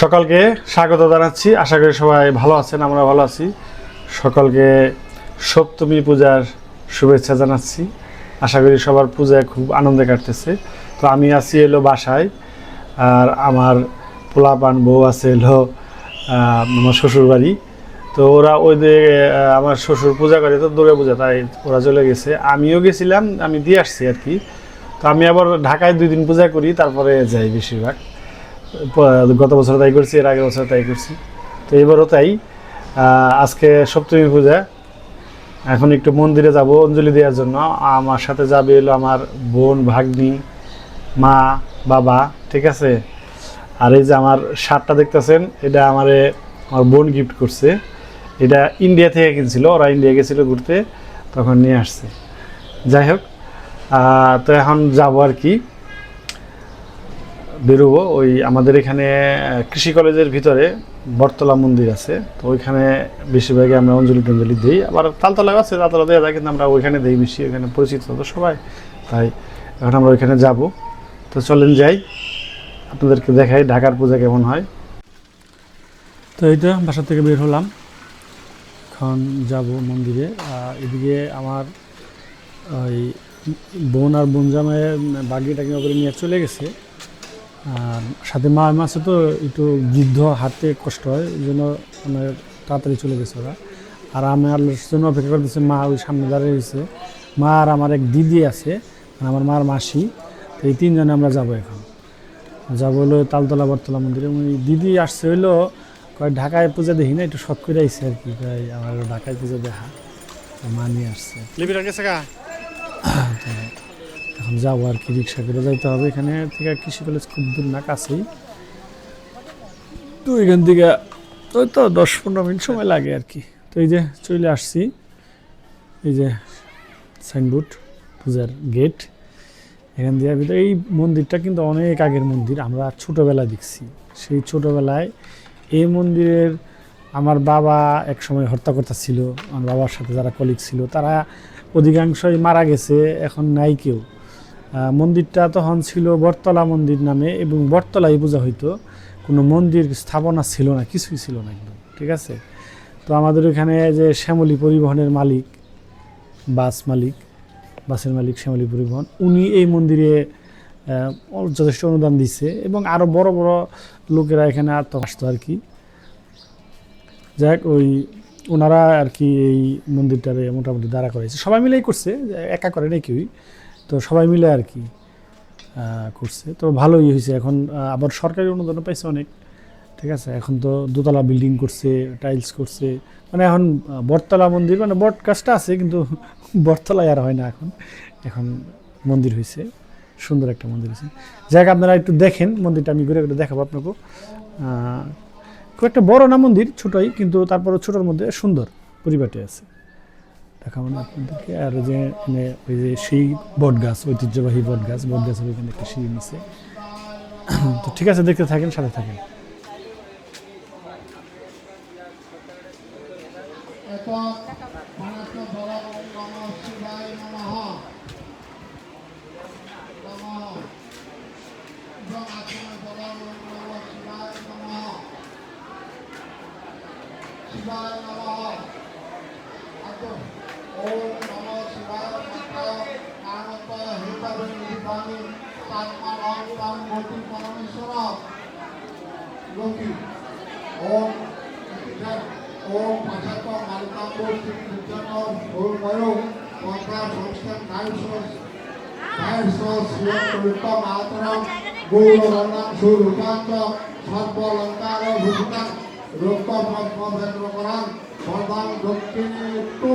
সকালকে স্বাগত জানাচ্ছি। আশা করি সবাই ভালো আছেন, আমরা ভালো আছি। সকলকে সপ্তমী পূজার শুভেচ্ছা জানাচ্ছি। আশা করি সবার পূজায় খুব আনন্দে কাটতেছে। তো আমি আছি এলো বাসায়, আর আমার পোলাপান বউ আছে এলো আমার শ্বশুর বাড়ি তো ওরা ওই আমার শ্বশুর পূজা করে তো দুর্গা পূজা, তাই ওরা চলে গেছে। আমিও গেছিলাম, আমি দিয়ে আসছি আর কি। তো আমি আবার ঢাকায় দুই দিন পূজা করি, তারপরে যাই বেশিরভাগ। গত বছর তাই করছি, এর আগের বছর তাই করছি। তো এবারও তাই। আজকে সপ্তমী পূজা। এখন একটু মন্দিরে যাব অঞ্জলি দেওয়ার জন্য। আমার সাথে যাবে এলো আমার বোন, ভাগ্নি, মা, বাবা, ঠিক আছে? আর এই যে আমার শার্টটা দেখতেছেন, এটা আমারে, আমার বোন গিফট করছে। এটা ইন্ডিয়া থেকে কিনছিল, ওরা ইন্ডিয়া গেছিল ঘুরতে, তখন নিয়ে আসছে। যাই হোক তো এখন যাব আর কি। বেরোবো। ওই আমাদের এখানে কৃষি কলেজের ভিতরে বটতলা মন্দির আছে। তো ওইখানে বেশিরভাগই আমরা অঞ্জলি টঞ্জলি দিই। আবার তালতলা আছে, তালতলা দেওয়া যায়, কিন্তু আমরা ওইখানে দিই বেশি, ওইখানে পরিচিত তো সবাই। তাই এখন আমরা ওইখানে যাব। তো চলেন যাই। আপনাদেরকে দেখাই ঢাকার পূজা কেমন হয়। তো এই তো, বাসা থেকে বের হলাম। এখন যাব মন্দিরে। এদিকে আমার ওই বোন আর বোন জামাই বাগি টাগি করে নিয়ে চলে গেছে। আর সাথে মা মাছে তো একটু বৃদ্ধ হাঁটতে কষ্ট হয়, এই জন্য মানে তাড়াতাড়ি চলে গেছে ওরা। আর আমার জন্য অপেক্ষা করতেছে, মা ওই সামনে দাঁড়িয়ে রয়েছে। মা আর আমার এক দিদি আছে আমার মার মাসি, তো এই তিনজনে আমরা যাব এখন। যাব হলো তালতলা বটতলা মন্দিরে। ওই দিদি আসছে হইল, কয় ঢাকায় পূজা দেখি না, একটু শখ করে আইসে আর কি আমার ঢাকায় পূজা দেখা। মা নিয়ে আসছে। এখন যাব আর কি রিক্সা করে যাইতে হবে। এখানে থেকে কৃষি কলেজ খুব দূর না, কাছেই। তো এখান থেকে ওই তো দশ পনেরো মিনিট সময় লাগে আর কি। তো এই যে চলে আসছি, এই যে সাইনবোর্ড, পূজার গেট এখান দিয়ে ভিতরে এই মন্দিরটা কিন্তু অনেক আগের মন্দির, আমরা ছোটোবেলায় দেখছি। সেই ছোটোবেলায় এই মন্দিরের আমার বাবা এক সময় হর্তাকর্তা ছিল, আমার বাবার সাথে যারা কলিগ ছিল, তারা অধিকাংশই মারা গেছে, এখন নাই কেউ। মন্দিরটা তখন ছিল বটতলা মন্দির নামে এবং বটতলায় পূজা হইতো। কোনো মন্দির স্থাপনা ছিল না, কিছুই ছিল না একদম, ঠিক আছে? তো আমাদের এখানে যে শ্যামলী পরিবহনের মালিক, বাস মালিক, বাসের মালিক শ্যামলী পরিবহন, উনি এই মন্দিরে যথেষ্ট অনুদান দিচ্ছে এবং আরও বড় বড় লোকেরা এখানে আসতো আর কি। যাক, ওই ওনারা আর কি এই মন্দিরটারে মোটামুটি দাঁড়া করেছে সবাই মিলেই করছে, একা করে নাই কেউই। তো সবাই মিলে আর কি করছে। তো ভালোই হয়েছে। এখন আবার সরকারি অনুদানও পাইছে অনেক, ঠিক আছে? এখন তো দোতলা বিল্ডিং করছে টাইলস করছে। মানে এখন বটতলা মন্দির মানে বট আছে, কিন্তু বটতলায় আর হয় না এখন। এখন মন্দির হয়েছে। সুন্দর একটা মন্দির হয়েছে। যাক আপনারা একটু দেখেন, মন্দিরটা আমি ঘুরে ঘুরে দেখাবো আপনাকে। খুব একটা বড় না মন্দির, ছোটই, কিন্তু তারপরে ছোটোর মধ্যে সুন্দর পরিবারটি আছে। দেখাবো না আপনাদেরকে। আর যে মানে ওই যে সেই বট গাছ, ঐতিহ্যবাহী বট গাছ, বট গাছের ওইখানে একটা সিঁড়ি নিচে তো ঠিক আছে, দেখতে থাকেন, সাথে থাকেন। একক ওম ওম পাঠাত মালকাম্ব শ্রীকৃষ্ণ ভূময় পন্থা সংস্থান নায়ুষ নায়ুষ শ্রীয়ন্ত মাতরম গৌরবর্ণাম সুরূপান্ত সর্বলঙ্কার ভূষিতাম রক্ত পদ্মভেন্দ্র করান সর্বাং দক্ষিণে টু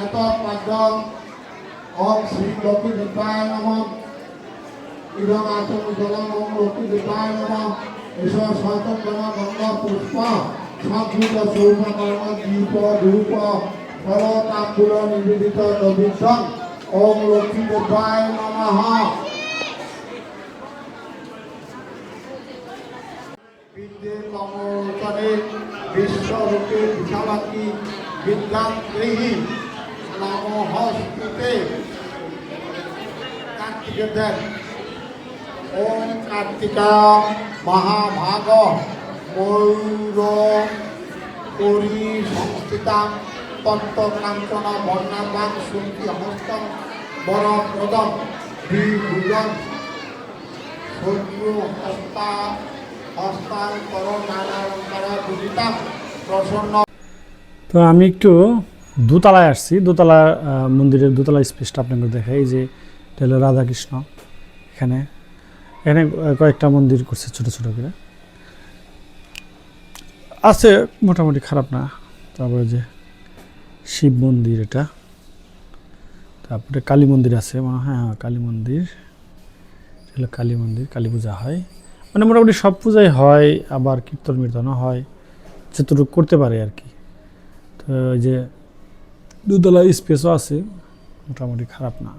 এত পাদ্যম ওম শ্রী লক্ষ্মী দেবায় নমঃ ইদম আচম জলম ওম লক্ষ্মী দেবায় নমঃ ঈশ্বর সয়তন জমা গঙ্গা পুষ্প সদ্ভূত সৌম কর্ম দীপ ধূপ ফল তাম্বুল নিবেদিত নবীন ওম লক্ষ্মী দেবায় নমঃ বিদ্যে কমলতনে বিশ্বরূপে বিশালাকি বিদ্যান্ত্রেহি নম হস্তিতে কার্তিকের ওম কার্তিকা মহাভাগ ময়ূর করি সংস্থিতা তত্ত্ব কাঞ্চন বর্ণাবান শুন্তি হস্ত বর প্রদম দ্বিভুজন শত্রু হস্তা হস্তান্তর নারায়ণ দুরিতা প্রসন্ন। তো আমি একটু দোতলায় আসছি, দোতলা মন্দিরের দোতলা স্পেসটা আপনাকে দেখাই। যে রাধাকৃষ্ণ, এখানে। এখানে কয়েকটা মন্দির করছে ছোট ছোট করে। আছে মোটামুটি খারাপ না। তারপরে যে শিব মন্দির এটা। তারপরে কালী মন্দির আছে, মনে হয় হ্যাঁ কালী মন্দির। এটা হলো কালী মন্দির, কালী পূজা হয়। মানে মোটামুটি সব পূজাই হয়, আবার কীর্তন মীর্তনও হয়, যতটুকু করতে পারে আর কি। তো যে দুতলা স্পেসও আছে, মোটামুটি খারাপ না।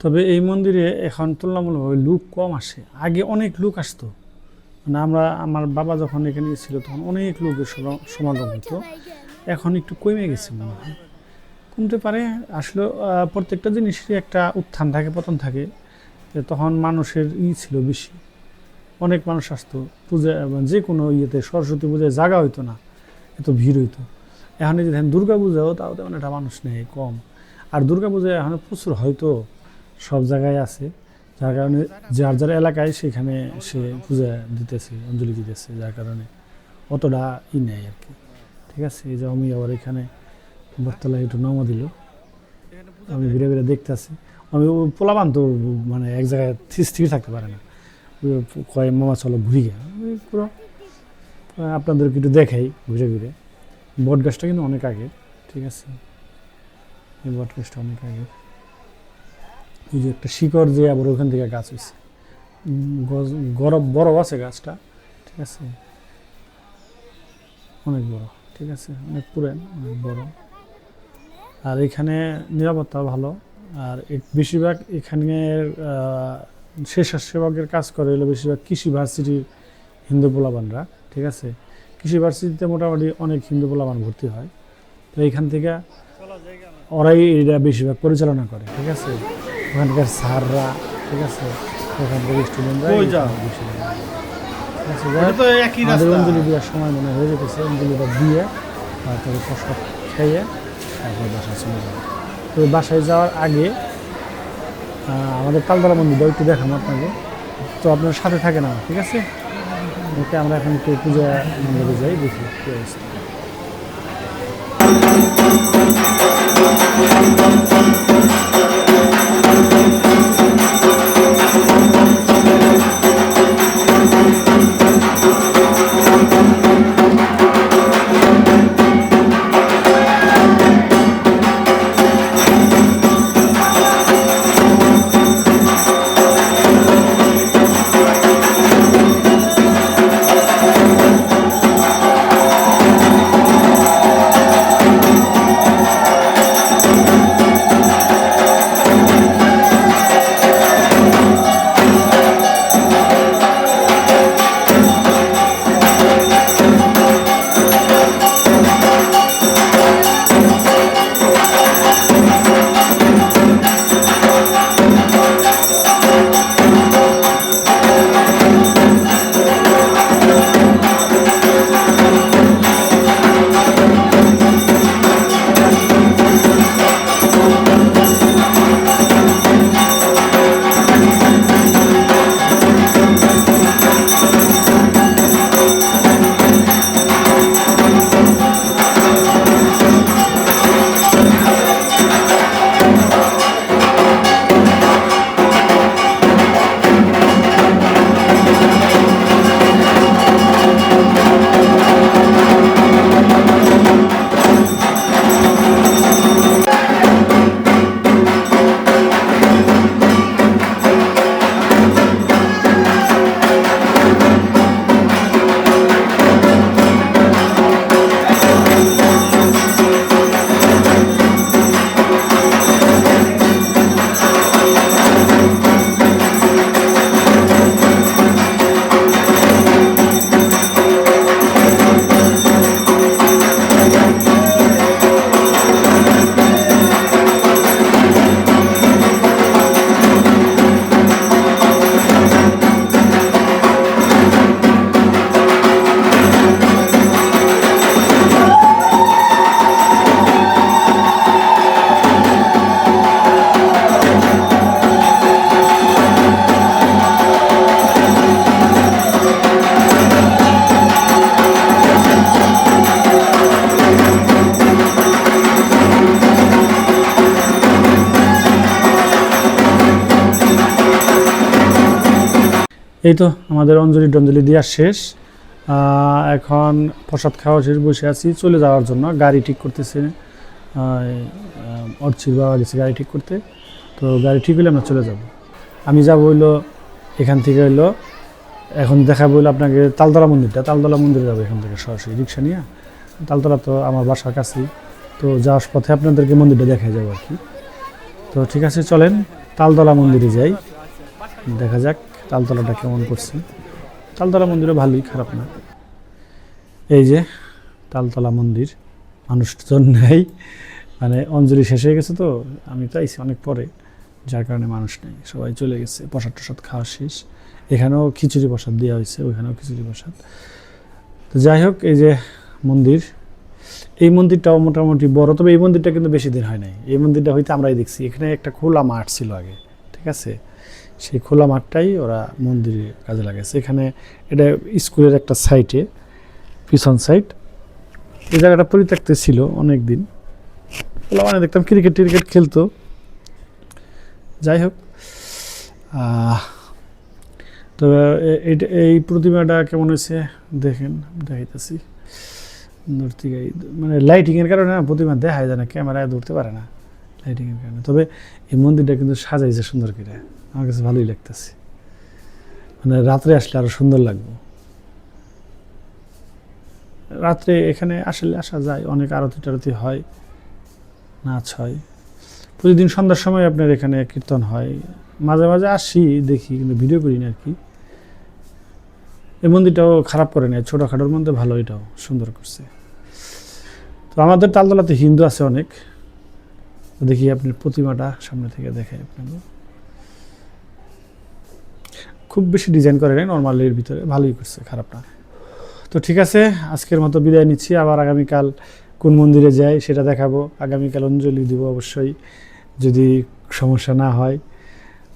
তবে এই মন্দিরে এখন তুলনামূলকভাবে লোক কম আসে। আগে অনেক লোক আসতো। মানে আমরা, আমার বাবা যখন এখানে ছিল তখন অনেক লোকের সম- সমাগম হতো। এখন একটু কমে গেছে মনে হয়। কমতে পারে, আসলে প্রত্যেকটা জিনিসেরই একটা উত্থান থাকে, পতন থাকে। তখন মানুষের ই ছিল বেশি। অনেক মানুষ আসতো। পূজা যে কোনো ইয়েতে সরস্বতী পূজায় জায়গা হইতো না। এত ভিড় হইতো। এখন এই যে দুর্গা পূজাও তাও তেমন একটা মানুষ নেই, কম। আর দুর্গা পূজায় এখন প্রচুর হয়তো সব জায়গায় আছে। যার কারণে যার যার এলাকায় সেখানে সে পূজা দিতেছে, অঞ্জলি দিতেছে, যার কারণে অতটা ই নেয় আর কি। ঠিক আছে? এই যে আমি আবার এখানে বটতলায় একটু নামা দিল। আমি ঘুরে ঘুরে আছি আমি পোলাবান তো মানে এক জায়গায় স্থির থাকতে পারে না। কয়, মামা, চলো ঘুরি গে পুরো আপনাদেরকে একটু দেখাই ঘুরে ঘুরে। বট গাছটা কিন্তু অনেক আগে ঠিক আছে? এই বট গাছটা অনেক আগে ওই যে একটা শিকড় যে আবার ওখান থেকে গাছ হয়েছে গরম বড় আছে গাছটা, ঠিক আছে? অনেক বড়, ঠিক আছে? অনেক পুরান, অনেক বড়। আর এখানে নিরাপত্তা ভালো। আর বেশিরভাগ এখানের স্বেচ্ছাসেবকের কাজ করে হলো বেশিরভাগ কৃষি ভার্সিটির হিন্দু পোলাবানরা ঠিক আছে? কৃষি ভার্সিটিতে মোটামুটি অনেক হিন্দু পোলাবান ভর্তি হয়। তো এখান থেকে ওরাই এটা বেশিরভাগ পরিচালনা করে, ঠিক আছে? ওখানকার স্যাররা ঠিক আছে? ওখানকার স্টুডেন্টরা আমাদের অঞ্জলি দেওয়ার সময় মনে হয়ে যেতেছে। অঞ্জলিটা দিয়ে তারপরে প্রসাদ খেয়ে তারপরে বাসায় চলে যাব। তো বাসায় যাওয়ার আগে আমাদের তালতলা মন্দিরটা একটু দেখানো আপনাকে। তো আপনার সাথে থাকে না ঠিক আছে? ওকে আমরা এখন একটু পূজা মন্দিরে যাই দেখি কি অবস্থা। এই তো আমাদের অঞ্জলি টঞ্জলি দেওয়া শেষ। এখন প্রসাদ খাওয়া শেষ, বসে আছি। চলে যাওয়ার জন্য গাড়ি ঠিক করতেছে। অর্চির বাবা গেছে গাড়ি ঠিক করতে। তো গাড়ি ঠিক হলে আমরা চলে যাব। আমি যাব হইল, এখান থেকে হইল, এখন দেখাবো হইল আপনাকে তালতলা মন্দিরটা। তালতলা মন্দিরে যাব এখান থেকে সরাসরি রিক্সা নিয়ে। তালতলা তো আমার বাসার কাছেই। তো যাওয়ার পথে আপনাদেরকে মন্দিরটা দেখা যাব আর কি। তো ঠিক আছে, চলেন তালতলা মন্দিরে যাই। দেখা যাক। তালতলাটা কেমন করছে? তালতলা মন্দিরও ভালোই, খারাপ না। এই যে তালতলা মন্দির, মানুষজন নেই। মানে অঞ্জলি শেষ হয়ে গেছে তো, আমি তো আইছি অনেক পরে। যার কারণে মানুষ নেই, সবাই চলে গেছে। প্রসাদ টসাদ খাওয়া শেষ। এখানেও খিচুড়ি প্রসাদ দেওয়া হয়েছে, ওইখানেও খিচুড়ি প্রসাদ। তো যাই হোক, এই যে মন্দির, এই মন্দিরটাও মোটামুটি বড়, তবে এই মন্দিরটা কিন্তু বেশি দিন হয় নাই। এই মন্দিরটা হয়তো আমরাই দেখছি। এখানে একটা খোলা মাঠ ছিল আগে, ঠিক আছে? সেই খোলা মাঠটাই ওরা মন্দিরে কাজে লাগাইছে। এখানে এটা স্কুলের একটা সাইটে, পিছন সাইট। এই জায়গাটা পরিত্যক্ত ছিল অনেক দিন মানে দেখতাম ক্রিকেট টিরিকেট খেলতো। যাই হোক তো এই প্রতিমাটা কেমন হয়েছে দেখেন, দেখাইতেছি। দূর থেকে মানে লাইটিংয়ের কারণে না, প্রতিমা দেখা যায় না ক্যামেরায় ধরতে পারে না লাইটিংয়ের কারণে। তবে এই মন্দিরটা কিন্তু সাজাইছে সুন্দর করে। আমার কাছে ভালোই লাগতেছে। মানে রাত্রে আসলে আরও সুন্দর লাগবে। রাত্রে এখানে আসলে আসা যায়, অনেক আরতি টারতি হয়, নাচ হয়। প্রতিদিন সন্ধ্যার সময় আপনার এখানে কীর্তন হয়। মাঝে মাঝে আসি, দেখি, কিন্তু ভিডিও করি না আর কি। এই মন্দিরটাও খারাপ করে না ছোটোখাটোর মধ্যে ভালো, এটাও সুন্দর করছে। তো আমাদের তালতলাতে হিন্দু আছে অনেক। দেখি আপনার প্রতিমাটা সামনে থেকে দেখাই আপনাকে। খুব বেশি ডিজাইন করে নাই নর্মাল এর ভিতরে। ভালোই করছে, খারাপ না। তো ঠিক আছে, আজকের মতো বিদায় নিচ্ছি। আবার আগামীকাল কোন মন্দিরে যাই সেটা দেখাবো। আগামীকাল অঞ্জলি দিব অবশ্যই, যদি সমস্যা না হয়।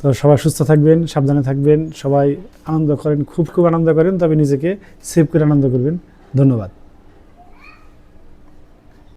তো সবাই সুস্থ থাকবেন, সাবধানে থাকবেন। সবাই আনন্দ করেন, খুব খুব আনন্দ করেন, তবে নিজেকে সেভ করে আনন্দ করবেন। ধন্যবাদ।